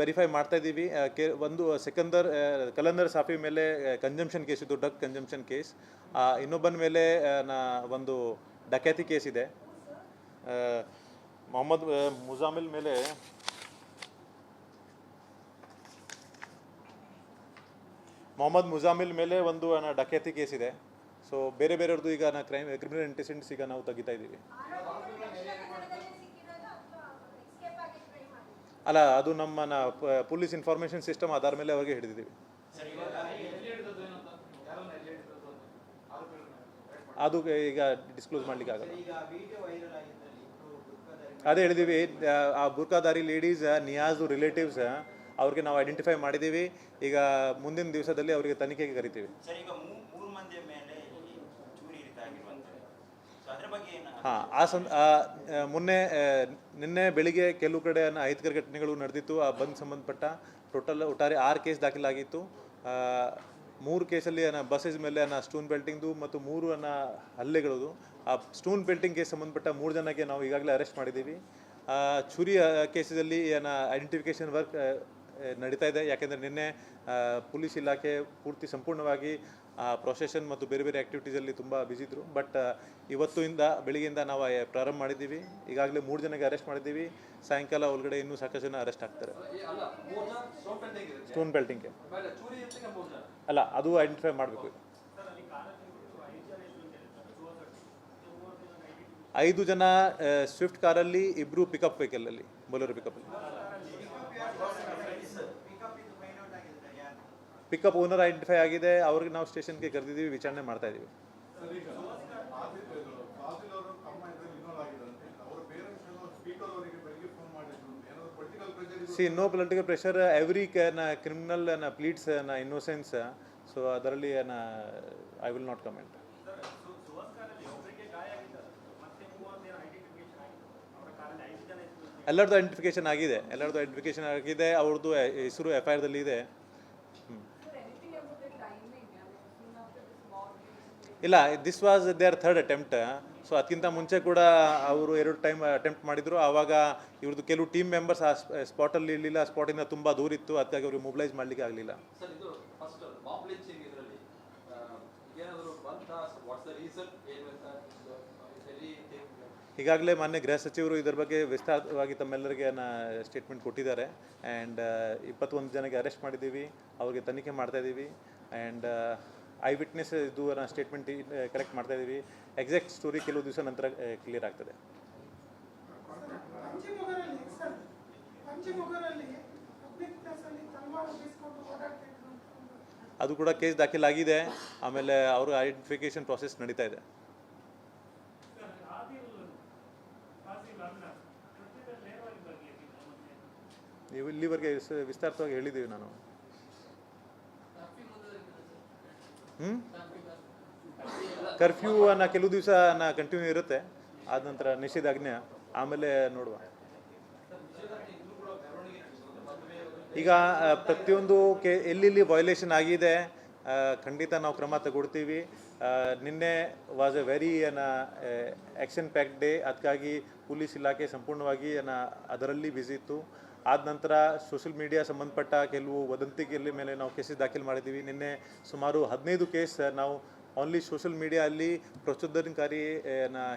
Verify ಮಾಡ್ತಾ ಇದ್ದೀವಿ. ಒಂದು ಸೆಕಂದರ್ ಕಲಂದರ್ ಸಾಫಿ ಮೇಲೆ ಕನ್ಜಂಪ್ಷನ್ ಕೇಸ್ ಇದ್ದು ಡ್ರಗ್ ಕನ್ಜಂಪ್ಷನ್ ಕೇಸ್ ಇನ್ನೊಬ್ಬನ ಮೇಲೆ ನಾ, ಒಂದು ಡಕ್ಯಾತಿ ಕೇಸ್ ಇದೆ. ಮೊಹಮ್ಮದ್ ಮುಜಾಮಿಲ್ ಮೇಲೆ ಮೊಹಮ್ಮದ್ ಮುಜಾಮಿಲ್ ಮೇಲೆ ಒಂದು ಡಕ್ಯಾತಿ ಕೇಸ್ ಇದೆ. ಸೊ ಬೇರೆ ಬೇರೆಯವ್ರದ್ದು ಈಗ ನಾ ಕ್ರೈಮ್ ಕ್ರಿಮಿನಲ್ ಇಂಟೆಸಿಡೆಂಟ್ಸ್ ಈಗ ನಾವು ತೆಗಿತಾ ಇದ್ದೀವಿ. ಅಲ್ಲ ಅದು ನಮ್ಮ ನಾ ಪೊಲೀಸ್ ಇನ್ಫಾರ್ಮೇಷನ್ ಸಿಸ್ಟಮ್ ಆಧಾರ ಮೇಲೆ ಅವರಿಗೆ ಹಿಡಿದಿದ್ದೀವಿ. ಅದು ಈಗ ಡಿಸ್ಕ್ಲೋಸ್ ಮಾಡ್ಲಿಕ್ಕೆ ಆಗಲ್ಲ. ಈಗ ವಿಡಿಯೋ ವೈರಲ್ ಆಗಿದ್ದಲ್ಲಿ ಇಬ್ರು ಅದೇ ಹೇಳಿದೀವಿ ಆ ಬುರ್ಕಾದಾರಿ ಲೇಡೀಸ್ ನಿಯಾಜು ರಿಲೇಟಿವ್ಸ್ ಅವ್ರಿಗೆ ನಾವು ಐಡೆಂಟಿಫೈ ಮಾಡಿದ್ದೀವಿ. ಈಗ ಮುಂದಿನ ದಿವಸದಲ್ಲಿ ಅವರಿಗೆ ತನಿಖೆಗೆ ಕರಿತೀವಿ ಸರ್ ಈಗ ಮೂ- ಮೂರು ಮಂದಿಯ ಮೇಲೆ ಈ ಚೂರಿ ಇರಿತ ಆಗಿರುವಂಥದ್ದು ಸೊ ಅದ್ರ ಬಗ್ಗೆ ಏನು ಹಾಂ, ಆ ಸಂ ಮೊನ್ನೆ ನಿನ್ನೆ ಬೆಳಿಗ್ಗೆ ಕೆಲವು ಕಡೆ ಅಹಿತಕರ ಘಟನೆಗಳು ನಡೆದಿತ್ತು. ಆ ಬಂದ್ ಸಂಬಂಧಪಟ್ಟ ಟೋಟಲ್ ಒಟ್ಟಾರೆ ಆರು ಕೇಸ್ ದಾಖಲಾಗಿತ್ತು. ಮೂರು ಕೇಸಲ್ಲಿ ಅನ್ನ ಬಸ್ಸಸ್ ಮೇಲೆ ಅನ್ನ ಸ್ಟೂನ್ ಬೆಲ್ಟಿಂಗ್ದು ಮತ್ತು ಮೂರು ಅನ್ನ ಹಲ್ಲೆಗಳದು. ಆ ಸ್ಟೂನ್ ಬೆಲ್ಟಿಂಗ್ ಕೇಸ್ ಸಂಬಂಧಪಟ್ಟ ಮೂರು ಜನಕ್ಕೆ ನಾವು ಈಗಾಗಲೇ ಅರೆಸ್ಟ್ ಮಾಡಿದ್ದೀವಿ. ಚುರಿ ಕೇಸಲ್ಲಿ ಏನ ಐಡೆಂಟಿಫಿಕೇಶನ್ ವರ್ಕ್ ನಡೀತಾ ಇದೆ. ಯಾಕೆಂದರೆ ನಿನ್ನೆ ಪೊಲೀಸ್ ಇಲಾಖೆ ಪೂರ್ತಿ ಸಂಪೂರ್ಣವಾಗಿ ಪ್ರೊಸೆಷನ್ ಮತ್ತು ಬೇರೆ ಬೇರೆ ಆ್ಯಕ್ಟಿವಿಟೀಸಲ್ಲಿ ತುಂಬ ಇದ್ರು. ಬಟ್ ಇವತ್ತಿಂದ, ಬೆಳಿಗ್ಗೆಯಿಂದ ನಾವು ಪ್ರಾರಂಭ ಮಾಡಿದ್ದೀವಿ. ಈಗಾಗಲೇ ಮೂರು ಜನಕ್ಕೆ ಅರೆಸ್ಟ್ ಮಾಡಿದ್ದೀವಿ. ಸಾಯಂಕಾಲ ಒಳಗಡೆ ಇನ್ನೂ ಸಾಕಷ್ಟು ಜನ ಅರೆಸ್ಟ್ ಆಗ್ತಾರೆ. ಸ್ಟೋನ್ ಬೆಲ್ಟಿಂಗ್ಗೆ ಅಲ್ಲ, ಅದು ಐಡೆಂಟಿಫೈ ಮಾಡಬೇಕು. ಐದು ಜನ ಸ್ವಿಫ್ಟ್ ಕಾರಲ್ಲಿ ಇಬ್ಬರು ಪಿಕಪ್ ವೆಹಿಕಲಲ್ಲಿ ಪಿಕಪ್ ಪಿಕಪ್ಪಲ್ಲಿ ಪಿಕಪ್ ಓನರ್ ಐಡೆಂಟಿಫೈ ಆಗಿದೆ ಅವ್ರಿಗೆ ನಾವು ಸ್ಟೇಷನ್ಗೆ ಕರೆದಿದ್ದೀವಿ ವಿಚಾರಣೆ ಮಾಡ್ತಾ ಇದ್ದೀವಿ ಫಾಸಿಲ್ ಅವರು ತಮ್ಮ ಇದರಲ್ಲಿ ಇನ್ವಾಲ್ವ್ ಆಗಿದ್ದಾರಂತೆ ಅವರ ಪೇರೆಂಟ್ಸ್ ಏನೋ ಸ್ಪೀಕರ್ ಅವರಿಗೆ ಬೆಳಿಗ್ಗೆ ಫೋನ್ ಮಾಡಿದ್ರು. ಏನಾದ್ರು political pressure see no political pressure every criminal pleads innocence so ಅದರಲ್ಲಿ ಐ ವಿಲ್ ನಾಟ್ ಕಮೆಂಟ್ ಎಲ್ಲರದ್ದು ಐಡೆಂಟಿಫಿಕೇಶನ್ ಆಗಿದೆ. ಎಲ್ಲರದ್ದು ಐಡೆಂಟಿಫಿಕೇಶನ್ ಆಗಿದೆ ಅವ್ರದ್ದು ಹೆಸರು ಎಫ್ ಐ ಆರ್ದಲ್ಲಿ ಇದೆ. ಇಲ್ಲ this was there third attempt so ಅದಕ್ಕಿಂತ ಮುಂಚೆ ಕೂಡ ಅವರು ಎರಡು ಟೈಮ್ ಅಟೆಂಪ್ಟ್ ಮಾಡಿದ್ರು. ಆವಾಗ ಇವ್ರದ್ದು ಕೆಲವು ಟೀಮ್ ಮೆಂಬರ್ಸ್ ಆ ಸ್ಪಾಟಲ್ಲಿ ಇರಲಿಲ್ಲ. ಸ್ಪಾಟಿಂದ ತುಂಬ ದೂರ ಇತ್ತು. ಅದಕ್ಕಾಗಿ ಅವ್ರಿಗೆ ಮೊಬಿಲೈಸ್ ಮಾಡಲಿಕ್ಕೆ ಆಗಲಿಲ್ಲ. ಈಗಾಗಲೇ ಮಾನ್ಯ ಗೃಹ ಸಚಿವರು ಇದರ ಬಗ್ಗೆ ವಿಸ್ತಾರವಾಗಿ ತಮ್ಮೆಲ್ಲರಿಗೆ ಸ್ಟೇಟ್ಮೆಂಟ್ ಕೊಟ್ಟಿದ್ದಾರೆ. ಆ್ಯಂಡ್ ಇಪ್ಪತ್ತೊಂದು ಜನಕ್ಕೆ ಅರೆಸ್ಟ್ ಮಾಡಿದ್ದೀವಿ. ಅವ್ರಿಗೆ ತನಿಖೆ ಮಾಡ್ತಾ ಇದ್ದೀವಿ. ಆ್ಯಂಡ್ ಐ ವಿಟ್ನೆಸ್ ಇದು ಸ್ಟೇಟ್ಮೆಂಟ್ ಕಲೆಕ್ಟ್ ಮಾಡ್ತಾ ಇದ್ದೀವಿ ಎಕ್ಸಾಕ್ಟ್ ಸ್ಟೋರಿ ಕೆಲವು ದಿವಸ ನಂತರ ಕ್ಲಿಯರ್ ಆಗ್ತದೆ. ಅದು ಕೂಡ ಕೇಸ್ ದಾಖಲಾಗಿದೆ. ಆಮೇಲೆ ಅವ್ರ ಐಡೆಂಟಿಫಿಕೇಶನ್ ಪ್ರಾಸೆಸ್ ನಡೀತಾ ಇದೆ. ನೀವು ಇಲ್ಲಿವರೆಗೆ ವಿಸ್ತಾರವಾಗಿ ಹೇಳಿದ್ದೀವಿ ನಾನು. ಹ್ಞೂ ಕರ್ಫ್ಯೂ ಅನ್ನ ಕೆಲವು ದಿವಸ ಕಂಟಿನ್ಯೂ ಇರುತ್ತೆ. ಆದ ನಂತರ ನಿಷೇಧಾಜ್ಞೆ. ಆಮೇಲೆ ನೋಡುವ. ಈಗ ಪ್ರತಿಯೊಂದು ಕೆ, ಎಲ್ಲೆಲ್ಲಿ ಆಗಿದೆ ಖಂಡಿತ ನಾವು ಕ್ರಮ ತಗೊಳ್ತೀವಿ. ನಿನ್ನೆ ವಾಸ್ ಎ ವೆರಿ ಏನ ಆ್ಯಕ್ಷನ್ ಪ್ಯಾಕ್ಡ್ ಡೇ ಅದಕ್ಕಾಗಿ ಪೊಲೀಸ್ ಇಲಾಖೆ ಸಂಪೂರ್ಣವಾಗಿ ಏನ ಅದರಲ್ಲಿ ಬ್ಯುಸಿ ಇತ್ತು. ಆದ ನಂತರ ಸೋಷಿಯಲ್ ಮೀಡಿಯಾ ಸಂಬಂಧಪಟ್ಟ ಕೆಲವು ವದಂತಿಗಳ ಮೇಲೆ ನಾವು ಕೇಸಸ್ ದಾಖಲು ಮಾಡಿದ್ದೀವಿ. ನಿನ್ನೆ ಸುಮಾರು ಹದಿನೈದು ಕೇಸ್ ನಾವು ಓನ್ಲಿ ಸೋಷಿಯಲ್ ಮೀಡಿಯಾದಲ್ಲಿ ಪ್ರಚೋದನಕಾರಿ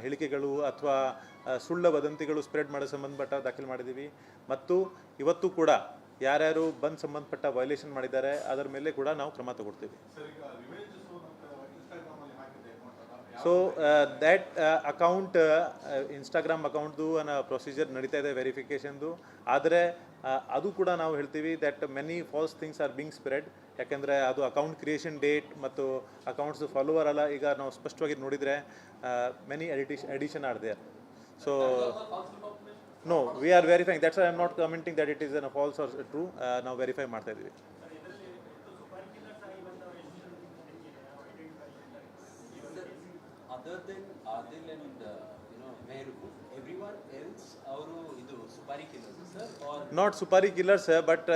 ಹೇಳಿಕೆಗಳು ಅಥವಾ ಸುಳ್ಳ ವದಂತಿಗಳು ಸ್ಪ್ರೆಡ್ ಮಾಡೋ ಸಂಬಂಧಪಟ್ಟ ದಾಖಲು ಮಾಡಿದ್ದೀವಿ. ಮತ್ತು ಇವತ್ತು ಕೂಡ ಯಾರ್ಯಾರು ಬಂದ್ ಸಂಬಂಧಪಟ್ಟ ವೈಲೇಷನ್ ಮಾಡಿದ್ದಾರೆ, ಅದರ ಮೇಲೆ ಕೂಡ ನಾವು ಕ್ರಮ ತಗೊಳ್ತೀವಿ ಸರ್ ಈಗ ರಿವೆಂಜ್ ಸೋನ್ ಅಂತ ಇನ್ಸ್ಟಾಗ್ರಾಮ್ ಅಲ್ಲಿ ಹಾಕಿದೆ ಅಕೌಂಟ್ ಅಲ್ಲ ಸೊ ದ್ಯಾಟ್ ಅಕೌಂಟ್ ಇನ್ಸ್ಟಾಗ್ರಾಮ್ ಅಕೌಂಟ್ದು ಅನ್ನೋ ಪ್ರೊಸೀಜರ್ ನಡೀತಾ ಇದೆ ವೆರಿಫಿಕೇಷನ್ದು ಆದರೆ ಅದು ಕೂಡ ನಾವು ಹೇಳ್ತೀವಿ that many false things are being spread ಯಾಕೆಂದರೆ ಅದು ಅಕೌಂಟ್ ಕ್ರಿಯೇಷನ್ ಡೇಟ್ ಮತ್ತು ಅಕೌಂಟ್ಸ್ ಫಾಲೋವರ್ ಅಲ್ಲ, ಈಗ ನಾವು ಸ್ಪಷ್ಟವಾಗಿ ನೋಡಿದರೆ many ಎಡಿಟಿಷ್ edition are there so no we are verifying that's I am not commenting that it is an false or true ನಾವು verify ಮಾಡ್ತಾ ಇದ್ದೀವಿ. Supari then sir are not supari killers but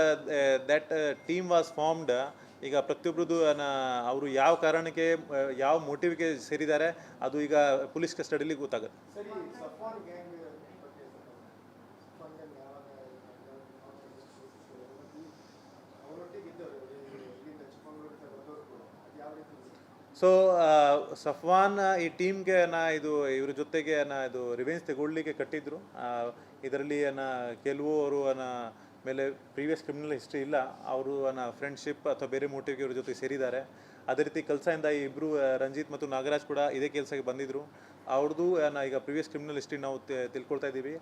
that team was formed ಈಗ ಪ್ರತಿಯೊಬ್ಬರದ್ದು ಅವರು ಯಾವ ಕಾರಣಕ್ಕೆ ಯಾವ ಮೋಟಿವ್ಗೆ ಸೇರಿದ್ದಾರೆ ಅದು ಈಗ ಪೊಲೀಸ್ ಕಸ್ಟಡಿಲಿ ಗೊತ್ತಾಗುತ್ತೆ. ಸೊ ಸಫ್ವಾನ್ ಈ ಟೀಮ್ಗೆ ನಾ ಇದು, ಇವ್ರ ಜೊತೆಗೆ ನಾ ಇದು ರಿವೆನ್ಸ್ ತಗೊಳ್ಳಿಕ್ಕೆ ಕಟ್ಟಿದ್ರು. ಇದರಲ್ಲಿ ಅನ್ನ ಕೆಲವು ಅವರು ಅನ್ನ ಮೇಲೆ ಪ್ರೀವಿಯಸ್ ಕ್ರಿಮಿನಲ್ ಹಿಸ್ಟ್ರಿ ಇಲ್ಲ. ಅವರು ಅನ್ನ ಫ್ರೆಂಡ್ಶಿಪ್ ಅಥವಾ ಬೇರೆ ಮೋಟಿವ್ಗೆ ಇವ್ರ ಜೊತೆ ಸೇರಿದ್ದಾರೆ. ಅದೇ ರೀತಿ ಕೆಲಸದಿಂದ ಇಬ್ಬರು ರಂಜಿತ್ ಮತ್ತು ನಾಗರಾಜ್ ಕೂಡ ಇದೇ ಕೆಲಸಕ್ಕೆ ಬಂದಿದ್ದರು ಅವ್ರದ್ದು ಅನ್ನ ಈಗ ಪ್ರೀವಿಯಸ್ ಕ್ರಿಮಿನಲ್ ಹಿಸ್ಟ್ರಿ ನಾವು ತಿಳ್ಕೊಳ್ತಾ ಇದ್ದೀವಿ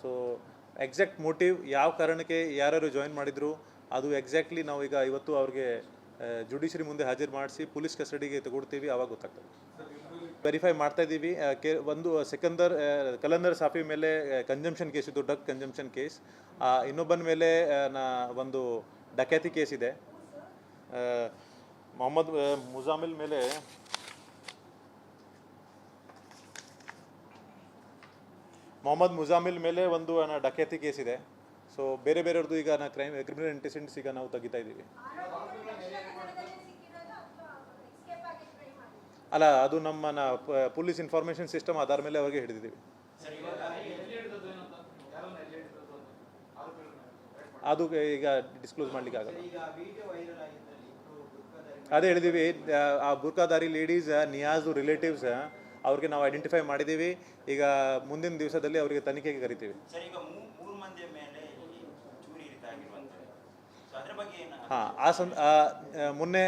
ಸೊ ಎಕ್ಸಾಕ್ಟ್ ಮೋಟಿವ್ ಯಾವ ಕಾರಣಕ್ಕೆ ಯಾರ್ಯಾರು ಜಾಯಿನ್ ಮಾಡಿದ್ರು, ಅದು ಎಕ್ಸಾಕ್ಟ್ಲಿ ನಾವು ಈಗ ಇವತ್ತು ಅವ್ರಿಗೆ ಜುಡಿಷರಿ ಮುಂದೆ ಹಾಜರು ಮಾಡಿಸಿ ಪೊಲೀಸ್ ಕಸ್ಟಡಿಗೆ ತಗೊಡ್ತೀವಿ ಆವಾಗ ಗೊತ್ತಾಗ್ತದೆ. ವೆರಿಫೈ ಮಾಡ್ತಾ ಇದ್ದೀವಿ. ಕೆ, ಒಂದು ಸೆಕೆಂದರ್ ಕಲಂದರ್ ಸಾಫಿ ಮೇಲೆ ಕನ್ಜಂಪ್ಷನ್ ಕೇಸ್ ಇದ್ದು ಡ್ರಗ್ ಕನ್ಜಂಪ್ಷನ್ ಕೇಸ್ ಇನ್ನೊಬ್ಬನ ಮೇಲೆ ನಾ, ಒಂದು ಡಕ್ಯಾತಿ ಕೇಸ್ ಇದೆ. ಮೊಹಮ್ಮದ್ ಮುಜಾಮಿಲ್ ಮೇಲೆ ಮೊಹಮ್ಮದ್ ಮುಜಾಮಿಲ್ ಮೇಲೆ ಒಂದು ಡಕ್ಯಾತಿ ಕೇಸ್ ಇದೆ. ಸೊ ಬೇರೆ ಬೇರೆಯವ್ರದ್ದು ಈಗ ನಾ ಕ್ರೈಮ್ ಕ್ರಿಮಿನಲ್ ಇಂಟೆಸೆಂಟ್ಸ್ ಈಗ ನಾವು ತೆಗಿತಾ ಇದ್ದೀವಿ. ಅಲ್ಲ, ಅದು ನಮ್ಮ ಪೊಲೀಸ್ ಇನ್ಫಾರ್ಮೇಷನ್ ಸಿಸ್ಟಮ್ ಆಧಾರ ಮೇಲೆ ಅವರಿಗೆ ಹಿಡಿದಿದ್ದೀವಿ. ಅದು ಈಗ ಡಿಸ್ಕ್ಲೋಸ್ ಮಾಡ್ಲಿಕ್ಕೆ ಆಗಲ್ಲ. ಅದೇ ಹೇಳಿದೀವಿ, ಆ ಬುರ್ಕಾದಾರಿ ಲೇಡೀಸ್ ನಿಯಾಜು ರಿಲೇಟಿವ್ಸ್ ಅವ್ರಿಗೆ ನಾವು ಐಡೆಂಟಿಫೈ ಮಾಡಿದ್ದೀವಿ ಈಗ ಮುಂದಿನ ದಿವಸದಲ್ಲಿ ಅವರಿಗೆ ತನಿಖೆಗೆ ಕರಿತೀವಿ. ಹಾಂ, ಆ ಸಂದ ಮೊನ್ನೆ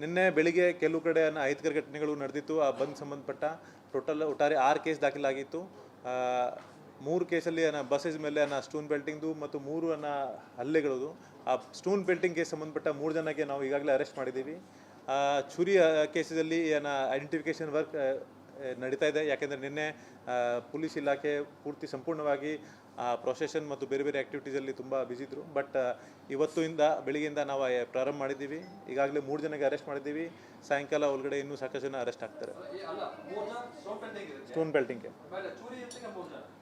ನಿನ್ನೆ ಬೆಳಿಗ್ಗೆ ಕೆಲವು ಕಡೆ ಅಹಿತಕರ ಘಟನೆಗಳು ನಡೆದಿತ್ತು. ಆ ಬಂದ್ ಸಂಬಂಧಪಟ್ಟ ಟೋಟಲ್ ಒಟ್ಟಾರೆ ಆರು ಕೇಸ್ ದಾಖಲಾಗಿತ್ತು. ಮೂರು ಕೇಸಲ್ಲಿ ಅನ್ನ ಬಸ್ಸಸ್ ಮೇಲೆ ಅನ್ನ ಸ್ಟೋನ್ ಬೆಲ್ಟಿಂಗ್ದು ಮತ್ತು ಮೂರು ಅನ್ನ ಹಲ್ಲೆಗಳದು. ಆ ಸ್ಟೋನ್ ಬೆಲ್ಟಿಂಗ್ ಕೇಸ್ ಸಂಬಂಧಪಟ್ಟ ಮೂರು ಜನಕ್ಕೆ ನಾವು ಈಗಾಗಲೇ ಅರೆಸ್ಟ್ ಮಾಡಿದ್ದೀವಿ. ಚುರಿ ಕೇಸಲ್ಲಿ ಏನ ಐಡೆಂಟಿಫಿಕೇಷನ್ ವರ್ಕ್ ನಡೀತಾ ಇದೆ. ಯಾಕೆಂದರೆ ನಿನ್ನೆ ಪೊಲೀಸ್ ಇಲಾಖೆ ಪೂರ್ತಿ ಸಂಪೂರ್ಣವಾಗಿ ಪ್ರೊಸೆಷನ್ ಮತ್ತು ಬೇರೆ ಬೇರೆ ಆ್ಯಕ್ಟಿವಿಟೀಸಲ್ಲಿ ತುಂಬ ಬ್ಯುಸಿದ್ರು ಬಟ್ ಇವತ್ತಿಂದ, ಬೆಳಿಗ್ಗೆಯಿಂದ ನಾವು ಪ್ರಾರಂಭ ಮಾಡಿದ್ದೀವಿ. ಈಗಾಗಲೇ ಮೂರು ಜನಕ್ಕೆ ಅರೆಸ್ಟ್ ಮಾಡಿದ್ದೀವಿ. ಸಾಯಂಕಾಲ ಒಳಗಡೆ ಇನ್ನೂ ಸಾಕಷ್ಟು ಜನ ಅರೆಸ್ಟ್ ಆಗ್ತಾರೆ. ಅಲ್ಲ ಸ್ಟೋನ್ ಬೆಲ್ಟಿಂಗ್ಗೆ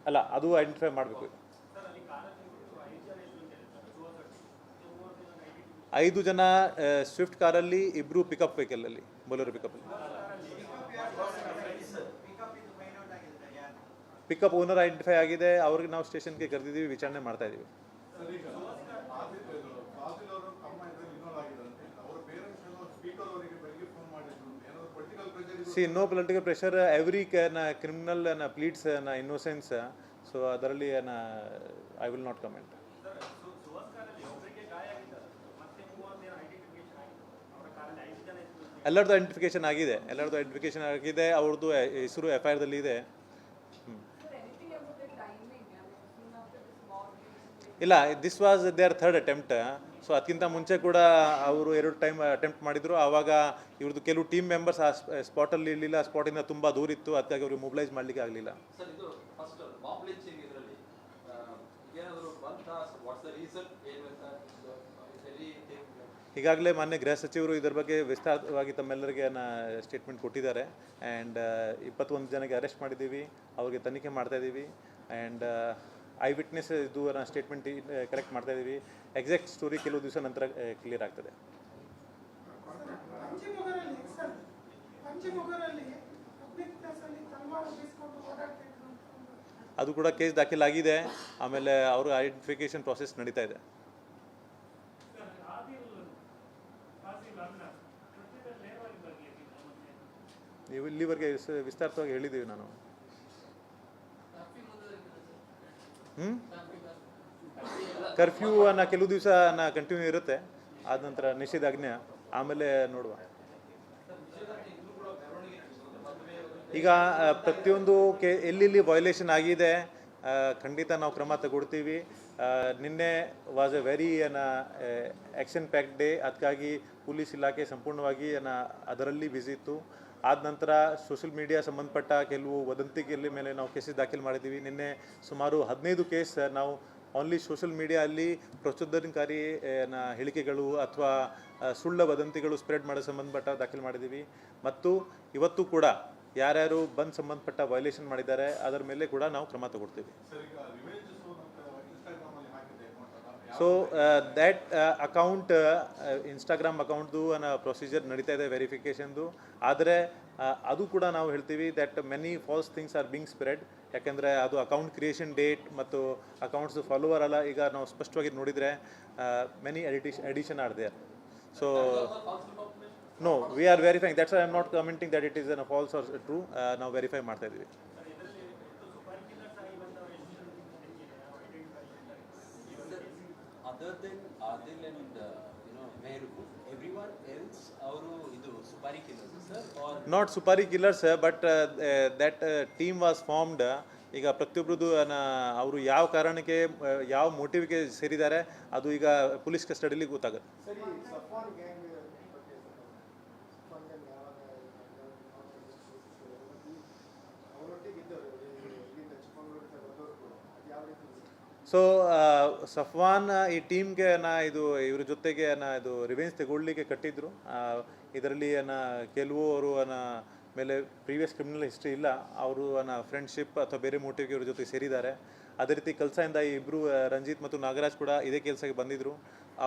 ಅಲ್ಲ, ಅದು ಐಡೆಂಟಿಫೈ ಮಾಡಬೇಕು. ಐದು ಜನ ಸ್ವಿಫ್ಟ್ ಕಾರಲ್ಲಿ ಇಬ್ಬರು ಪಿಕಪ್ ವೆಹಿಕಲಲ್ಲಿ ಪಿಕಪ್ ಪಿಕಪ್ಪಲ್ಲಿ ಪಿಕಪ್ ಓನರ್ ಐಡೆಂಟಿಫೈ ಆಗಿದೆ ಅವ್ರಿಗೆ ನಾವು ಸ್ಟೇಷನ್ಗೆ ಕರೆದಿದ್ದೀವಿ ವಿಚಾರಣೆ ಮಾಡ್ತಾ ಇದ್ದೀವಿ see no political pressure every criminal pleads innocence so ಅದರಲ್ಲಿ ಐ ವಿಲ್ ನಾಟ್ ಕಮೆಂಟ್ ಎಲ್ಲರದ್ದು ಐಡೆಂಟಿಫಿಕೇಶನ್ ಆಗಿದೆ. ಎಲ್ಲರದ್ದು ಐಡೆಂಟಿಫಿಕೇಶನ್ ಆಗಿದೆ. ಅವ್ರದ್ದು ಹೆಸರು ಎಫ್ ಐ ಆರ್ದಲ್ಲಿ ಇದೆ. ಇಲ್ಲ this was there third attempt so ಅದಕ್ಕಿಂತ ಮುಂಚೆ ಕೂಡ ಅವರು ಎರಡು ಟೈಮ್ ಅಟೆಂಪ್ಟ್ ಮಾಡಿದ್ರು. ಆವಾಗ ಇವ್ರದ್ದು ಕೆಲವು ಟೀಮ್ ಮೆಂಬರ್ಸ್ ಆ ಸ್ಪಾಟಲ್ಲಿ ಇರಲಿಲ್ಲ. ಸ್ಪಾಟಿಂದ ತುಂಬ ದೂರ ಇತ್ತು. ಅದಕ್ಕಾಗಿ ಅವರು ಮೊಬಿಲೈಸ್ ಮಾಡಲಿಕ್ಕೆ ಆಗಲಿಲ್ಲ. ಈಗಾಗಲೇ ಮಾನ್ಯ ಗೃಹ ಸಚಿವರು ಇದರ ಬಗ್ಗೆ ವಿಸ್ತಾರವಾಗಿ ತಮ್ಮೆಲ್ಲರಿಗೆ ಸ್ಟೇಟ್ಮೆಂಟ್ ಕೊಟ್ಟಿದ್ದಾರೆ. ಆ್ಯಂಡ್ ಇಪ್ಪತ್ತೊಂದು ಜನಕ್ಕೆ ಅರೆಸ್ಟ್ ಮಾಡಿದ್ದೀವಿ. ಅವ್ರಿಗೆ ತನಿಖೆ ಮಾಡ್ತಾಯಿದ್ದೀವಿ ಆ್ಯಂಡ್ ಐ ವಿಟ್ನೆಸ್ ಇದು ಸ್ಟೇಟ್ಮೆಂಟ್ ಕಲೆಕ್ಟ್ ಮಾಡ್ತಾ ಇದ್ದೀವಿ ಎಕ್ಸಾಕ್ಟ್ ಸ್ಟೋರಿ ಕೆಲವು ದಿವಸ ನಂತರ ಕ್ಲಿಯರ್ ಆಗ್ತದೆ ಅದು ಕೂಡ ಕೇಸ್ ದಾಖಲಾಗಿದೆ ಆಮೇಲೆ ಅವರು ಐಡೆಂಟಿಫಿಕೇಶನ್ ಪ್ರಾಸೆಸ್ ನಡೀತಾ ಇದೆ ನೀವು ಇಲ್ಲಿವರೆಗೆ ವಿಸ್ತಾರವಾಗಿ ವಿಸ್ತಾರಿತವಾಗಿ ಹೇಳಿದ್ದೀವಿ ನಾನು ಹ್ಞೂ ಕರ್ಫ್ಯೂ ಅನ್ನ ಕೆಲವು ದಿವಸ ಕಂಟಿನ್ಯೂ ಇರುತ್ತೆ. ಆದ ನಂತರ ನಿಷೇಧಾಜ್ಞೆ ಆಮೇಲೆ ನೋಡುವ. ಈಗ ಪ್ರತಿಯೊಂದು ಕೆ, ಎಲ್ಲೆಲ್ಲಿ ವಯೊಲೇಷನ್ ಆಗಿದೆ ಖಂಡಿತ ನಾವು ಕ್ರಮ ತಗೊಳ್ತೀವಿ. ನಿನ್ನೆ ವಾಸ್ ಎ ವೆರಿ ಏನ ಆ್ಯಕ್ಷನ್ ಪ್ಯಾಕ್ಡ್ ಡೇ ಅದಕ್ಕಾಗಿ ಪೊಲೀಸ್ ಇಲಾಖೆ ಸಂಪೂರ್ಣವಾಗಿ, ಏನ, ಅದರಲ್ಲಿ ಬ್ಯುಸಿ ಇತ್ತು. ಆದ ನಂತರ ಸೋಷಿಯಲ್ ಮೀಡಿಯಾ ಸಂಬಂಧಪಟ್ಟ ಕೆಲವು ವದಂತಿಗಳ ಮೇಲೆ ನಾವು ಕೇಸಸ್ ದಾಖಲು ಮಾಡಿದ್ದೀವಿ. ನಿನ್ನೆ ಸುಮಾರು ಹದಿನೈದು ಕೇಸ್ ನಾವು ಓನ್ಲಿ ಸೋಷಿಯಲ್ ಮೀಡಿಯಾದಲ್ಲಿ ಪ್ರಚೋದನಕಾರಿ ಹೇಳಿಕೆಗಳು ಅಥವಾ ಸುಳ್ಳ ವದಂತಿಗಳು ಸ್ಪ್ರೆಡ್ ಮಾಡೋ ಸಂಬಂಧಪಟ್ಟ ದಾಖಲು ಮಾಡಿದ್ದೀವಿ. ಮತ್ತು ಇವತ್ತು ಕೂಡ ಯಾರ್ಯಾರು ಬಂದ್ ಸಂಬಂಧಪಟ್ಟ ವೈಲೇಷನ್ ಮಾಡಿದ್ದಾರೆ, ಅದರ ಮೇಲೆ ಕೂಡ ನಾವು ಕ್ರಮ ತಗೊಳ್ತೀವಿ ಸರ್ ಈಗ ರಿವೆಂಜ್ ಸೋನ್ ಅಂತ ಇನ್ಸ್ಟಾಗ್ರಾಮ್ ಅಲ್ಲಿ ಹಾಕಿದ್ದೆ ಅಕೌಂಟ್ ಅಲ್ಲ ಸೊ ದ್ಯಾಟ್ ಅಕೌಂಟ್ ಇನ್ಸ್ಟಾಗ್ರಾಮ್ ಅಕೌಂಟ್ದು ಅನ್ನೋ ಪ್ರೊಸೀಜರ್ ನಡೀತಾ ಇದೆ ವೆರಿಫಿಕೇಷನ್ದು ಆದರೆ ಅದು ಕೂಡ ನಾವು ಹೇಳ್ತೀವಿ that many false things are being spread ಯಾಕೆಂದರೆ ಅದು ಅಕೌಂಟ್ ಕ್ರಿಯೇಷನ್ ಡೇಟ್ ಮತ್ತು ಅಕೌಂಟ್ಸ್ ಫಾಲೋವರ್ ಅಲ್ಲ, ಈಗ ನಾವು ಸ್ಪಷ್ಟವಾಗಿ ನೋಡಿದರೆ many ಎಡಿಟಿಷ್ edition are there so no we are verifying that's I am not commenting that it is an false or true ನಾವು verify ಮಾಡ್ತಾ ಇದ್ದೀವಿ other then Adil and you know Mehroob everyone else ಅವರು ಇದು supari killers sir are not supari killers but that team was formed ಈಗ ಪ್ರತಿಯೊಬ್ಬರದ್ದು ಅವರು ಯಾವ ಕಾರಣಕ್ಕೆ ಯಾವ ಮೋಟಿವ್ಗೆ ಸೇರಿದ್ದಾರೆ ಅದು ಈಗ ಪೊಲೀಸ್ ಕಸ್ಟಡಿಲಿ ಗೊತ್ತಾಗುತ್ತೆ. ಸೊ ಸಫ್ವಾನ್ ಈ ಟೀಮ್ಗೆ ನಾ ಇದು, ಇವ್ರ ಜೊತೆಗೆ ನಾ ಇದು ರಿವೆಂಜ್ ತಗೊಳ್ಳಿಕ್ಕೆ ಕಟ್ಟಿದ್ರು. ಇದರಲ್ಲಿ ಅನ್ನ ಕೆಲವು ಅವರು ಅನ್ನ ಮೇಲೆ ಪ್ರೀವಿಯಸ್ ಕ್ರಿಮಿನಲ್ ಹಿಸ್ಟ್ರಿ ಇಲ್ಲ. ಅವರು ಅನ್ನ ಫ್ರೆಂಡ್ಶಿಪ್ ಅಥವಾ ಬೇರೆ ಮೋಟಿವ್ಗೆ ಇವ್ರ ಜೊತೆ ಸೇರಿದ್ದಾರೆ. ಅದೇ ರೀತಿ ಕೆಲಸದಿಂದ ಈ ಇಬ್ಬರು ರಂಜಿತ್ ಮತ್ತು ನಾಗರಾಜ್ ಕೂಡ ಇದೇ ಕೆಲಸಕ್ಕೆ ಬಂದಿದ್ದರು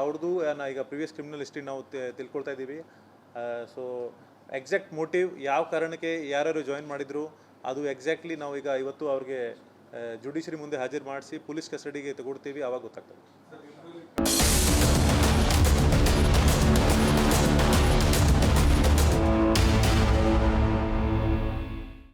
ಅವ್ರದ್ದು ನಾ ಈಗ ಪ್ರೀವಿಯಸ್ ಕ್ರಿಮಿನಲ್ ಹಿಸ್ಟ್ರಿ ನಾವು ತಿಳ್ಕೊಳ್ತಾ ಇದ್ದೀವಿ. ಸೊ ಎಕ್ಸಾಕ್ಟ್ ಮೋಟಿವ್ ಯಾವ ಕಾರಣಕ್ಕೆ ಯಾರ್ಯಾರು ಜಾಯಿನ್ ಮಾಡಿದ್ರು, ಅದು ಎಕ್ಸಾಕ್ಟ್ಲಿ ನಾವು ಈಗ ಇವತ್ತು ಅವ್ರಿಗೆ ಜುಡಿಷರಿ ಮುಂದೆ ಹಾಜರು ಮಾಡಿಸಿ ಪೊಲೀಸ್ ಕಸ್ಟಡಿಗೆ ತಗೊಡ್ತೀವಿ ಆವಾಗ ಗೊತ್ತಾಗ್ತದೆ.